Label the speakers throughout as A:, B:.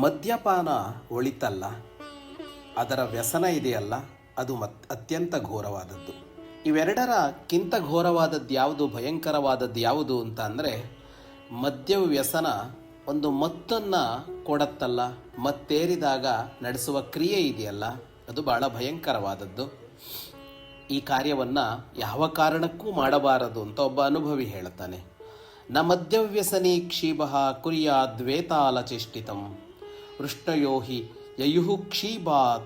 A: ಮದ್ಯಪಾನ ಒಳಿತಲ್ಲ, ಅದರ ವ್ಯಸನ ಇದೆಯಲ್ಲ, ಅದು ಮತ್, ಅತ್ಯಂತ ಘೋರವಾದದ್ದು. ಇವೆರಡರ ಕಿಂತ ಘೋರವಾದದ್ದು ಯಾವುದು, ಭಯಂಕರವಾದದ್ದು ಯಾವುದು ಅಂತ ಅಂದರೆ ಮದ್ಯ ವ್ಯಸನ ಒಂದು ಮತ್ತನ್ನು ಕೊಡತ್ತಲ್ಲ, ಮತ್ತೇರಿದಾಗ ನಡೆಸುವ ಕ್ರಿಯೆ ಇದೆಯಲ್ಲ, ಅದು ಬಹಳ ಭಯಂಕರವಾದದ್ದು. ಈ ಕಾರ್ಯವನ್ನು ಯಾವ ಕಾರಣಕ್ಕೂ ಮಾಡಬಾರದು ಅಂತ ಒಬ್ಬ ಅನುಭವಿ ಹೇಳ್ತಾನೆ ನ ಮದ್ಯವ್ಯಸನಿ ಕ್ಷೀಭ ದ್ವೇತಾಲ ವೃಷ್ಣಯೋ ಹಿ ಯಯುಹು ಕ್ಷೀಬಾ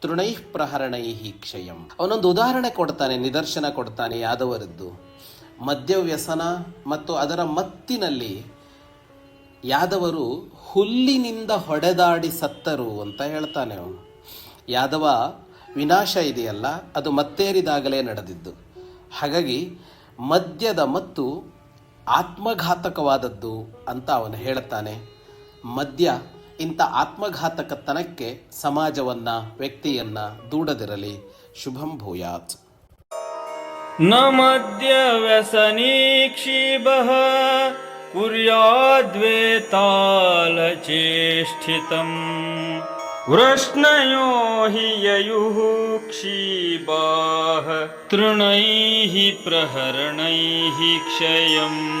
A: ತೃಣೈಃ ಪ್ರಹರಣೈಃ ಕ್ಷಯಂ. ಅವನೊಂದು ಉದಾಹರಣೆ ಕೊಡ್ತಾನೆ, ನಿದರ್ಶನ ಕೊಡ್ತಾನೆ ಯಾದವರದ್ದು. ಮದ್ಯವ್ಯಸನ ಮತ್ತು ಅದರ ಮತ್ತಿನಲ್ಲಿ ಯಾದವರು ಹುಲ್ಲಿನಿಂದ ಹೊಡೆದಾಡಿ ಸತ್ತರು ಅಂತ ಹೇಳ್ತಾನೆ ಅವನು. ಯಾದವ ವಿನಾಶ ಇದೆಯಲ್ಲ, ಅದು ಮತ್ತೇರಿದಾಗಲೇ ನಡೆದಿದ್ದು. ಹಾಗಾಗಿ ಮದ್ಯದ ಮತ್ತು ಆತ್ಮಘಾತಕವಾದದ್ದು ಅಂತ ಅವನು ಹೇಳ್ತಾನೆ. ಮದ್ಯ ಇಂಥ ಆತ್ಮಘಾತಕತನಕ್ಕೆ ಸಮಾಜವನ್ನ, ವ್ಯಕ್ತಿಯನ್ನ ದೂಡದಿರಲಿ. ಶುಭಂ ಭೂಯಾತ್.
B: ನ ಮದ್ಯ ಮಧ್ಯ ವ್ಯಸನೀಕ್ಷಿಬ ಕುರ್ಯಾದ್ವೇತಾಲಚೇಷ್ಠಿತ. ವೃಷ್ಣಯೋ ಹಿ ಯಯುಃ ಕ್ಷೀಬಾ ತೃಣೈ ಪ್ರಹರಣೈ ಕ್ಷಯಂ.